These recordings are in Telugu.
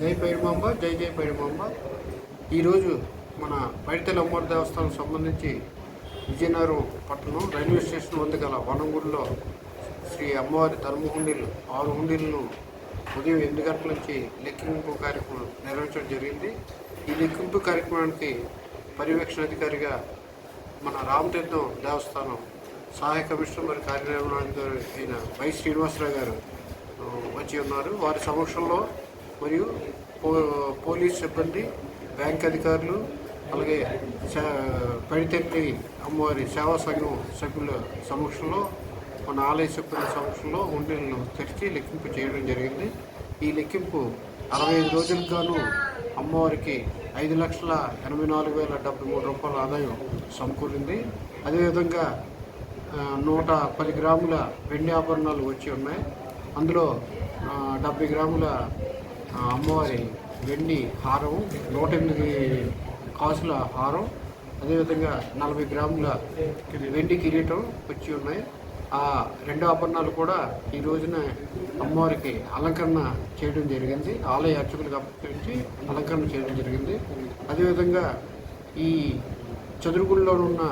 జై పైడిమాంబ జై జై పైడిమాంబ ఈరోజు మన పైడితల అమ్మవారి దేవస్థానం సంబంధించి విజయనగరం పట్టణం రైల్వే స్టేషన్ వద్ద గల వనంగుడిలో శ్రీ అమ్మవారి ధర్మహుండీలు ఆరు హుండీలను ఉదయం ఎనిమిది గంటల నుంచి లెక్కింపు కార్యక్రమం నిర్వహించడం జరిగింది. ఈ లెక్కింపు కార్యక్రమానికి పర్యవేక్షణ అధికారిగా మన రామతీర్థం దేవస్థానం సహాయ కమిషనర్ మరియు కార్యనిర్వహణాధికారి అయిన వై శ్రీనివాసరావు గారు వచ్చి ఉన్నారు. వారి సమక్షంలో మరియు పో పోలీస్ సిబ్బంది బ్యాంక్ అధికారులు అలాగే పడితెట్టి అమ్మవారి సేవా సంఘం సభ్యుల సమక్షంలో మన ఆలయ సిబ్బంది సమక్షంలో ఉండీలను తెరిచి లెక్కింపు చేయడం జరిగింది. ఈ లెక్కింపు అరవై ఐదు రోజులకు గాను అమ్మవారికి ఐదు లక్షల ఎనభై నాలుగు వేల డెబ్బై మూడు రూపాయల ఆదాయం సమకూరింది. అదేవిధంగా నూట పది గ్రాముల వెండి ఆభరణాలు వచ్చి ఉన్నాయి. అందులో డెబ్బై గ్రాముల అమ్మవారి వెండి హారం నూట ఎనిమిది కాసుల హారం అదేవిధంగా నలభై గ్రాముల వెండి కిరీటం వచ్చి ఉన్నాయి. ఆ రెండు ఆభరణాలు కూడా ఈ రోజున అమ్మవారికి అలంకరణ చేయడం జరిగింది. ఆలయ అర్చకులకు అప్పగించి అలంకరణ చేయడం జరిగింది. అదేవిధంగా ఈ చదురుగుల్లో ఉన్న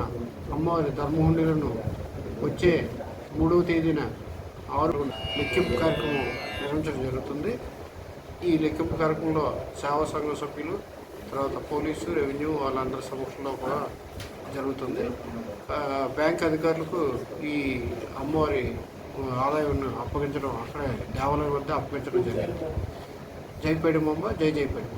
అమ్మవారి ధర్మహుండీలను వచ్చే మూడవ తేదీన ఆరు లెక్కింపు కార్యక్రమం నిర్వహించడం జరుగుతుంది. ఈ లెక్కింపు కార్యక్రమంలో సేవా సంఘ సభ్యులు తర్వాత పోలీసు రెవెన్యూ వాళ్ళందరి సమక్షంలో కూడా జరుగుతుంది. బ్యాంక్ అధికారులకు ఈ అమ్మవారి ఆదాయం అప్పగించడం అక్కడే దేవాలయం వద్ద అప్పగించడం జరిగింది. జైపేడి బొమ్మ జై జైపేడి